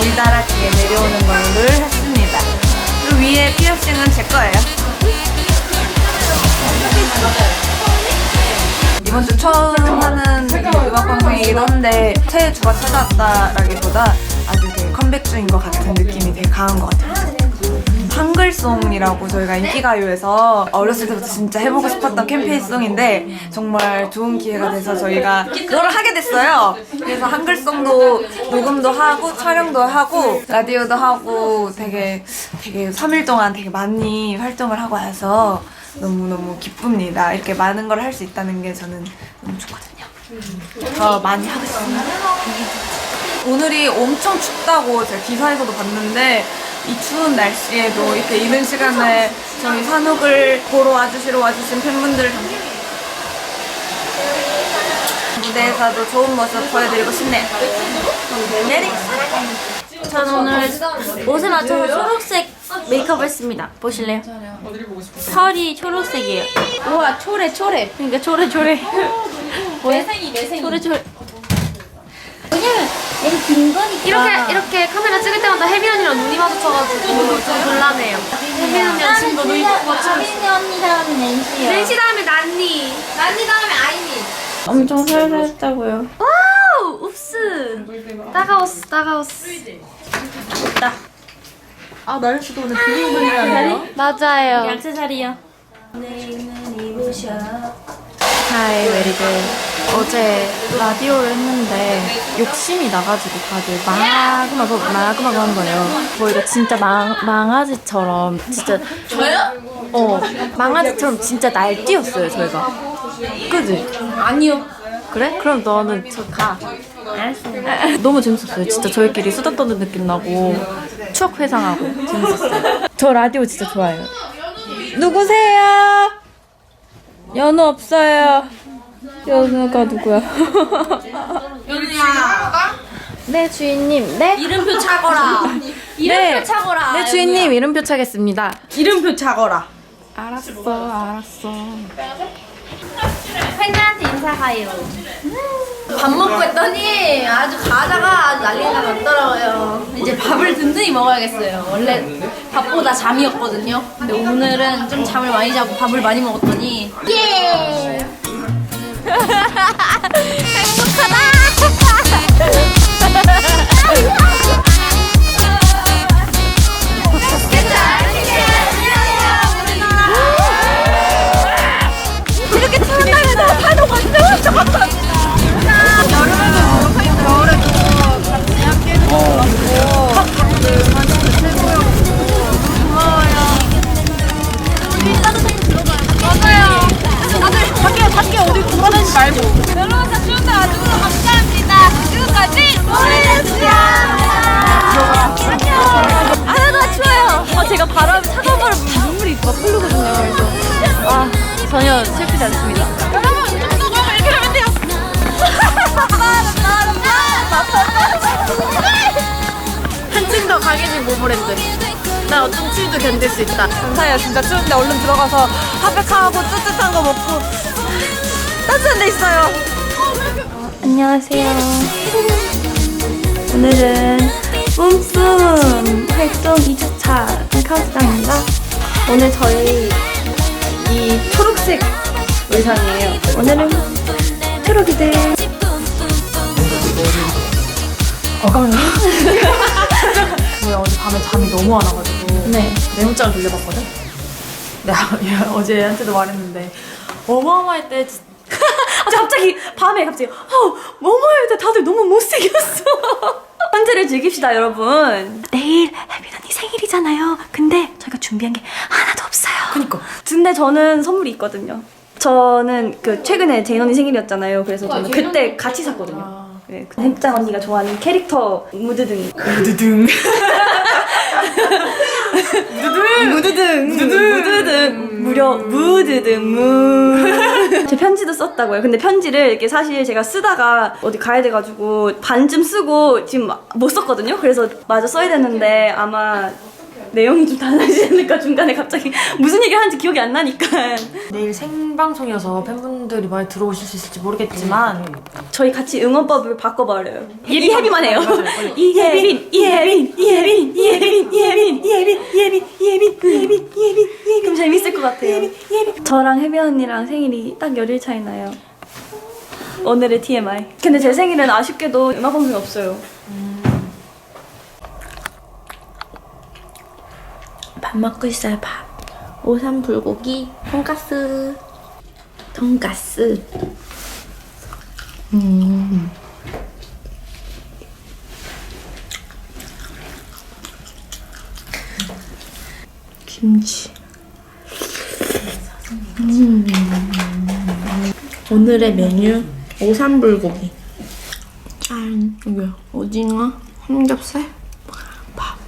길다랗게 내려오는 걸로 했습니다. 그 위에 피어싱은 제 거예요. 이번 주 처음 하는 음악 방송이긴 한데 새해 주가 찾아왔다라기보다 아주 되게 컴백 중인 것 같은 느낌이 되게 강한 것 같아요. 한글송이라고 저희가 인기가요에서 어렸을 때부터 진짜 해보고 싶었던 캠페인송인데 정말 좋은 기회가 돼서 저희가 그걸 하게 됐어요. 그래서 한글송도 녹음도 하고 촬영도 하고 라디오도 하고 되게 되게 3일 동안 되게 많이 활동을 하고 와서 너무너무 기쁩니다. 이렇게 많은 걸 할 수 있다는 게 저는 너무 좋거든요. 더 많이 하겠습니다. 오늘이 엄청 춥다고 제가 기사에서도 봤는데 이 추운 날씨에도 이렇게 이른 시간에 저희 산옥을 보러 와주시러 와주신 팬분들 무대에서도 좋은 모습 보여드리고 싶네요. 메리 저는 오늘 옷에 맞춰서 초록색 메이크업 했습니다. 보실래요? 털이 초록색이에요. 우와 초래 초래 그러니까 초래 초래. 매생이 매생이 초래 초래. 왜냐면 얘는 긴 거니까 이렇게 이렇게 카메라 찍을 때마다 혜미 언니랑 눈이 마주쳐가지고 좀 곤란해요. 혜미 언니랑 지금도 눈이 맞춰. 혜민이 언니 다음에 낸시요 낸시 다음에 난니. 난니 다음에 아이미. 엄청 살살했다고요. 와우! 읍스. 따가웠어 따가웠어. 아 날씨도 오늘 빙빙빙이라네요. 맞아요. 액세서리요 하이 메리들 어제 라디오를 했는데 욕심이 나가지고 다들 마구마구 마구마구 한 거예요 저희가 진짜 망, 망아지처럼 진짜 저요? 어 망아지처럼 진짜 날뛰었어요 저희가 그지? 아니요 그래? 그럼 너는 저가 너무 재밌었어요 진짜 저희끼리 수다 떠는 느낌 나고 추억 회상하고 재밌었어요 저 라디오 진짜 좋아해요 누구세요? 연우 없어요. 연우가 누구야? 네 주인님. 네. 이름표 차거라 네. 차거라 네 주인님 이름표 차겠습니다. 이름표 작어라. 알았어 알았어. 팬들한테 인사하요 밥 먹고 했더니 아주 가다가 아주 난리가 났더라고요 밥을 든든히 먹어야겠어요. 원래 밥보다 잠이었거든요. 근데 오늘은 좀 잠을 많이 자고 밥을 많이 먹었더니 예! 아, 슬프지 않습니다. 여러분 이거 이렇게 하면 돼요. 한층 더 강해진 모브랜드. 나 어떤 추위도 견딜 수 있다. 감사해요. 진짜 추운데 얼른 들어가서 핫팩하고 뜨뜻한 거 먹고 따뜻한 데 있어요. 안녕하세요. 오늘은 뿜뿜 활동 2주차 카운트다운입니다. 오늘 저희 이 초록색 의상이에요. 오늘은 초록이들. 저희 어제 밤에 잠이 너무 안 와가지고 네. 내 문자를 돌려봤거든? 내가 얘 어제 얘한테도 말했는데 어마어마할 때 진- 아, 갑자기 밤에 갑자기 어, 뭐뭐할 때 다들 너무 못생겼어. 현재를 즐깁시다 여러분. 내일 혜빈 언니 생일이잖아요. 근데 저희가 준비한 게 하나도 없어요. 그니까 근데 저는 선물이 있거든요. 저는 그 최근에 제인 언니 생일이었잖아요. 그래서 저는 그때 같이 샀거든요. 네, 그 햄짱 언니가 좋아하는 캐릭터 무드등. 무드등 무드등. 무드등. 무려 무드등 무. 제 편지도 썼다고요. 근데 편지를 이렇게 사실 제가 쓰다가 어디 가야 돼가지고 반쯤 쓰고 지금 못 썼거든요. 그래서 마저 써야 되는데 아마 내용이 좀 달라지지 않을까 중간에 갑자기 무슨 얘기를 하는지 기억이 안 나니까 내일 생방송이어서 팬분들이 많이 들어오실 수 있을지 모르겠지만 저희 같이 응원법을 바꿔버려요. 예비 이혜비만 해요. 이혜빈, 이혜빈, 이혜빈, 이혜빈, 이혜빈, 이혜빈, 이혜빈, 이혜빈, 이혜빈, 이혜빈. 그럼 재밌을 것 같아요. 저랑 혜빈 언니랑 생일이 딱 열일 차이 나요. 오늘의 TMI. 근데 제 생일은 아쉽게도 음악 방송이 없어요. 밥 먹고 있어요, 밥. 오삼 불고기, 돈가스. 돈가스. 김치. 음. 오늘의 메뉴 오삼불고기. 짠. 이게 오징어, 삼겹살, 밥.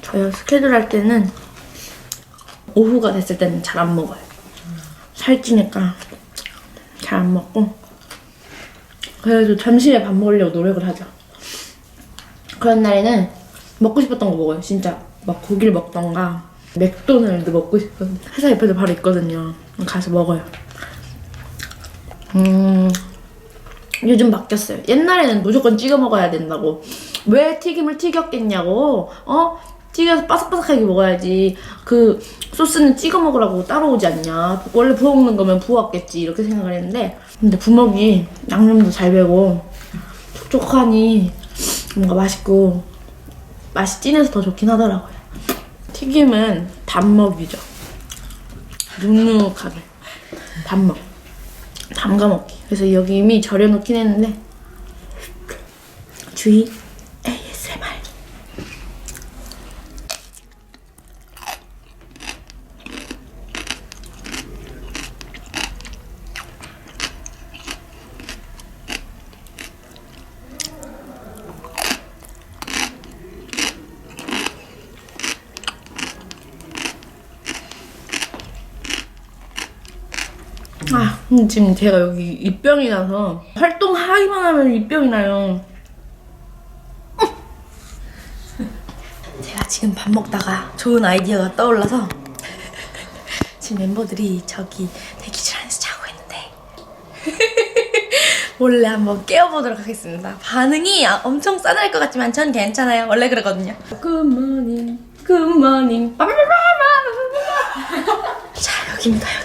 저요 스케줄 할 때는 오후가 됐을 때는 잘 안 먹어요. 살찌니까 잘 안 먹고 그래도 점심에 밥 먹으려고 노력을 하죠. 그런 날에는 먹고 싶었던 거 먹어요. 진짜 막 고기를 먹던가 맥도날드 먹고 싶은 회사 옆에도 바로 있거든요. 가서 먹어요. 음 요즘 바뀌었어요. 옛날에는 무조건 찍어 먹어야 된다고. 왜 튀김을 튀겼겠냐고. 어? 튀겨서 바삭바삭하게 먹어야지. 그 소스는 찍어 먹으라고 따로 오지 않냐. 원래 부어 먹는 거면 부었겠지. 이렇게 생각을 했는데. 근데 부먹이 양념도 잘 배고 촉촉하니 뭔가 맛있고 맛이 진해서 더 좋긴 하더라고요. 튀김은 단먹이죠. 눅눅하게. 단먹. 담가먹기. 그래서 여기 이미 절여놓긴 했는데 주의 ASMR. 아, 음, 지금 제가 여기 입병이 나서 활동하기만 하면 입병이 나요. 제가 지금 밥 먹다가 좋은 아이디어가 떠올라서 지금 멤버들이 저기 대기실 안에서 자고 있는데 몰래 한번 깨워보도록 하겠습니다. 반응이 아- 엄청 싸날 것 같지만 전 괜찮아요. 원래 그러거든요. 굿모닝, 굿모닝. 자, 여기입니다, 여기.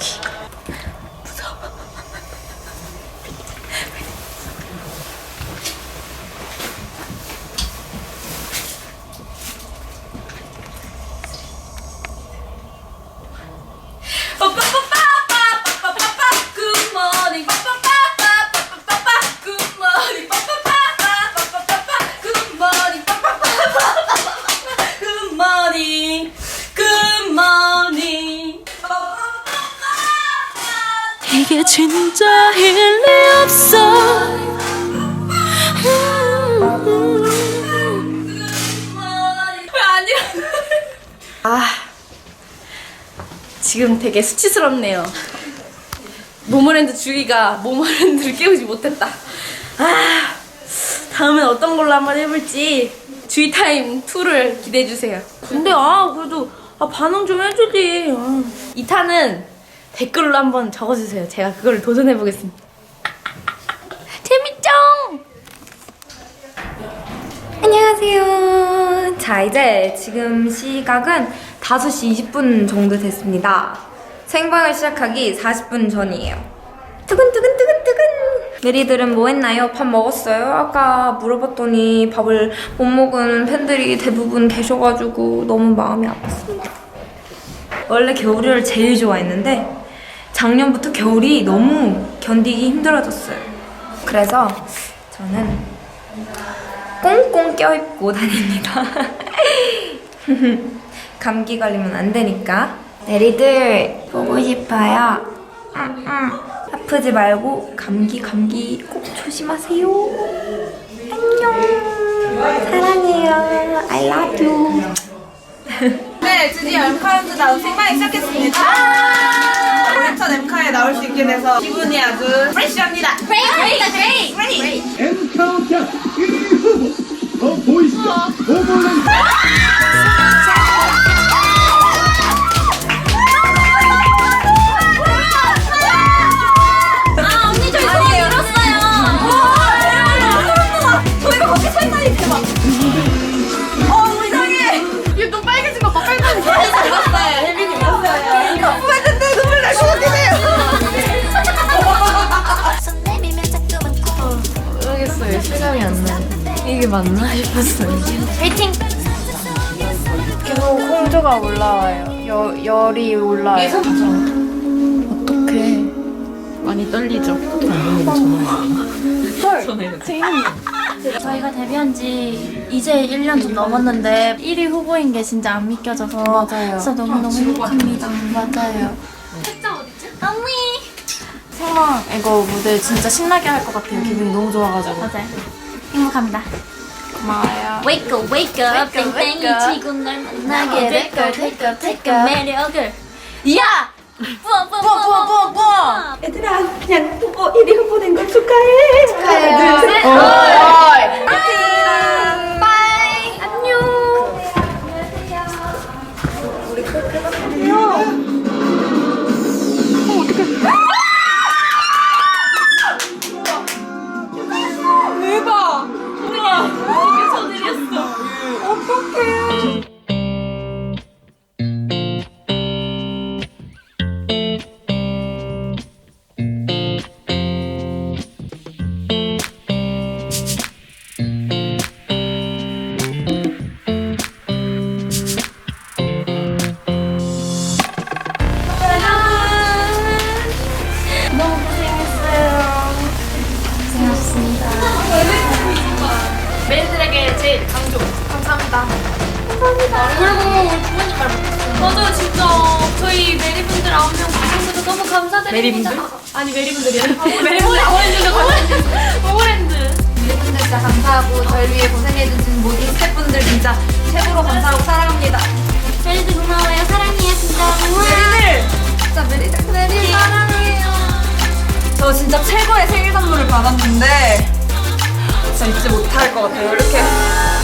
되게 수치스럽네요 모모랜드 주희가 모모랜드를 깨우지 못했다. 아, 다음엔 어떤 걸로 한번 해볼지 주희 타임 2를 기대해 주세요. 근데 아 그래도 아, 반응 좀 해주지. 아. 2탄은 댓글로 한번 적어주세요. 제가 그걸 도전해 보겠습니다. 재밌죠? 안녕하세요. 자, 이제 지금 시각은 5시 20분 정도 됐습니다. 생방을 시작하기 40분 전이에요. 두근두근두근두근. 메리들은 뭐 했나요? 밥 먹었어요? 아까 물어봤더니 밥을 못 먹은 팬들이 대부분 계셔가지고 너무 마음이 아팠습니다. 원래 겨울을 제일 좋아했는데 작년부터 겨울이 너무 견디기 힘들어졌어요. 그래서 저는 꽁꽁 껴입고 다닙니다. 감기 걸리면 안 되니까. 내리들 보고 싶어요. 응, 응. 아프지 말고 감기 감기 꼭 조심하세요. 안녕. 사랑해요. I love you. 네, 드디어 엠카운트 다음 생방이 시작했습니다. 첫 엠카에 나올 수 있게 돼서 기분이 아주 프레시합니다. 엔카운터 1위 후보 더 보이스 오버랜드 있다니 대박. 어 이상해. 이게 또 빨개진 거 봐. 빨간색. 봤어요. 혜민이 봤어요. 바쁘했는데 눈물 날 해요. 모르겠어요. 실감이 안 나요. 이게 맞나 싶었어요. 계속 홍조가 올라와요. 여, 열이 올라와요. 어떡해. 많이 떨리죠? 저희가 데뷔한 지 이제 1년 좀 넘었는데 1위 후보인 게 진짜 안 믿겨져서 맞아요. 진짜 너무너무 행복합니다. 맞아요. 언니! 생방 이거 무대 진짜 신나게 할 것 같아요. 기분이 너무 좋아가지고. 맞아요. 행복합니다. 고마워요. Wake up, wake up, 땡땡이 치고 널 만나게 될걸 take up, take up 매력을 야! 뿌어 얘들아 그냥 후보 1위 후보 된걸 축하해. 축하해요. 둘 셋. 빠이. 안녕 맞아요. 진짜 저희 메리분들 9명 고생해서 너무 감사드립니다. 메리분들? 아니 메리분들이요. 메리분들. 오렌즈 오렌즈 여러분들 진짜 감사하고 저희 위해 고생해주신 모든 스태프분들 진짜 최고로 감사하고 사랑합니다. 메리들 고마워요. 사랑해요. 진짜 메리들! 진짜 메리들. 메리 사랑해요. 저 진짜 최고의 생일 선물을 받았는데 진짜 잊지 못할 것 같아요. 이렇게 진짜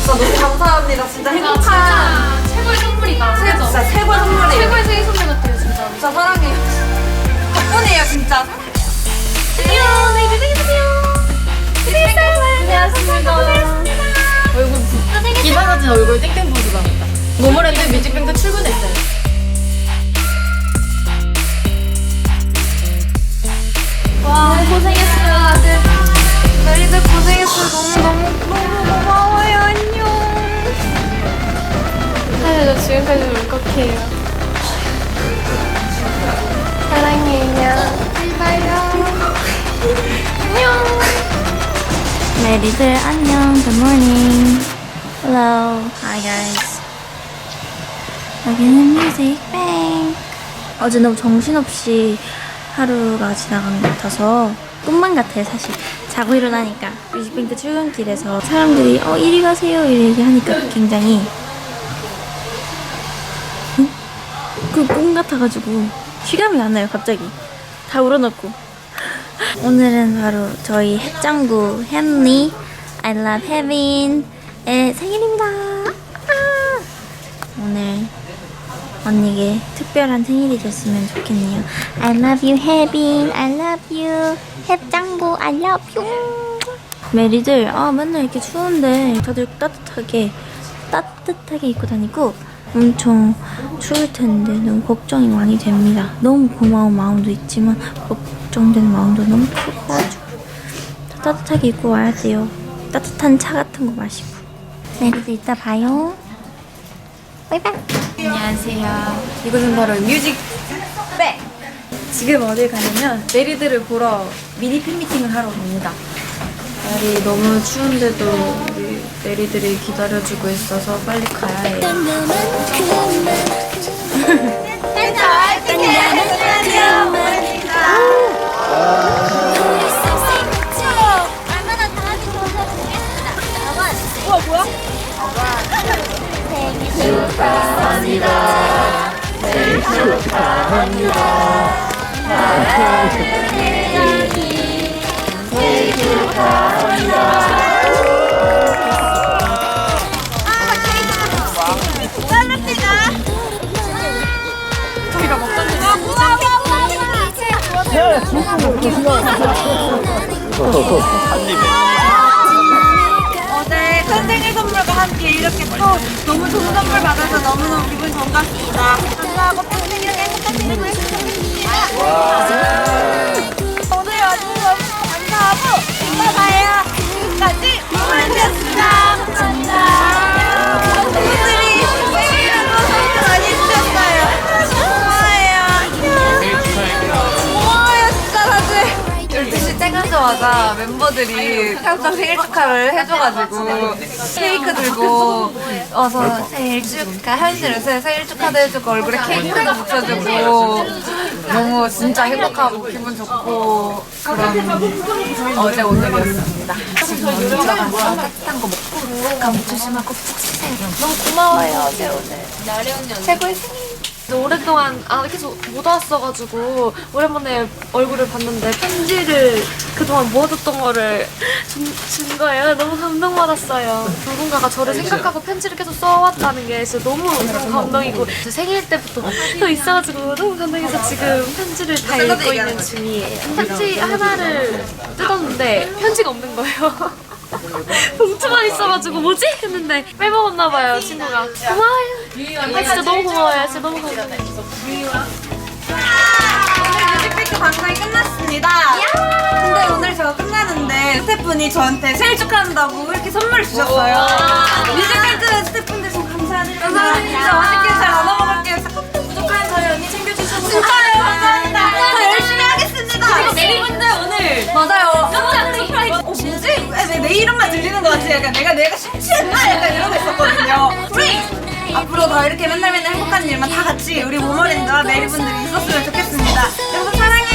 너무 감사합니다. 진짜 행복한 최고의 선물이다. 세- 진짜 최고의 선물이에요. 최고의 생일 선물 같아요 진짜. 진짜 사랑해요. 덕분이에요 진짜. 안녕 내일 고생했어요 고생했습니다 얼굴 기사 사진 얼굴 땡땡 나왔다. 모모랜드 뮤직뱅크 출근했어요. 와 고생했어요 다들. 어제 너무 정신없이 하루가 지나간 것 같아서 꿈만 같아요 사실. 자고 일어나니까. 뮤직뱅크 출근길에서 사람들이 어 이리 가세요. 이렇게 얘기하니까 굉장히 그꿈 같아가지고 실감이 안 나요 갑자기. 다 울어놓고. 오늘은 바로 저희 핵장구 헨리 I love Heaven의 생일입니다. 아! 오늘 언니에게 특별한 생일이 됐으면 좋겠네요. I love you Heaven, I love you 핵장구 I love you. 메리들 아 맨날 이렇게 추운데 다들 따뜻하게 따뜻하게 입고 다니고 엄청 추울 텐데 너무 걱정이 많이 됩니다. 너무 고마운 마음도 있지만 걱정되는 마음도 너무 크가지고 따뜻하게 입고 와야 돼요. 따뜻한 차 같은 거 마시고. 내일도 이따 봐요. 바이바이. 안녕하세요. 이곳은 바로 뮤직뱅. 지금 어딜 가냐면 메리들을 보러 미니 팬미팅을 하러 갑니다. 날이 너무 추운데도 우리 메리들이 기다려주고 있어서 빨리 가야 해요. 축하합니다. 생일 축하합니다. 사랑하는 혜연이 생일 축하합니다. 한 입에. 생일 선물과 함께 이렇게 또 너무 좋은 선물 받아서 너무너무 기분 같습니다. 감사하고 또 생일에 행복한 생일 보내셨습니다. 오늘 와주셔서 너무 감사하고 이따 봐요. 지금까지. 감사합니다. 12시 퇴근하자마자 멤버들이 평창 생일 축하를 해줘가지고 케이크 들고 와서 생일 축하 현실 요새 생일 축하도 해주고 얼굴에 케이크도 붙여주고 너무 진짜 행복하고 기분 좋고 그런 어제 오늘이었습니다. 따뜻한 거 먹고 감기 조심하고 푹 쉬세요. 너무 고마워요 어제 오늘. 최고의 생일. 오랫동안 아 계속 못 왔어가지고 오랜만에 얼굴을 봤는데 편지를 그동안 모아뒀던 거를 준, 준 거예요. 너무 감동받았어요. 누군가가 저를 생각하고 편지를 계속 써왔다는 게 진짜 너무 감동이고 제 생일 때부터 또 있어가지고 너무 감동해서 지금 편지를 다 읽고 있는 중이에요. 편지 하나를 뜯었는데 편지가 없는 거예요. 봉투만 있어가지고 뭐지? 했는데 빼먹었나봐요 친구가 고마워요 아 진짜 너무 고마워요 진짜 너무 감사해요 오늘 뮤직비디오 방송이 끝났습니다. 근데 오늘 제가 끝나는데 스태프분이 저한테 생일 축하한다고 이렇게 선물을 주셨어요. 뮤직비디오 스태프분들 좀 감사드립니다. 감사합니다. 진짜 맛있게 잘 나눠 먹을게요. 부족한 저희 언니 챙겨주셔서 진짜요. 감사합니다. 더 열심히 하겠습니다. 그리고 내일분들 오늘 맞아요. 깜짝. 어왜 내 이름만 들리는 것 같아. 약간 내가 내가 심취했나 약간 이러고 있었거든요. 프리 앞으로 더 이렇게 맨날 맨날 행복한 일만 다 같이 우리 모모랜드와 메리분들이 있었으면 좋겠습니다. 여러분 사랑해.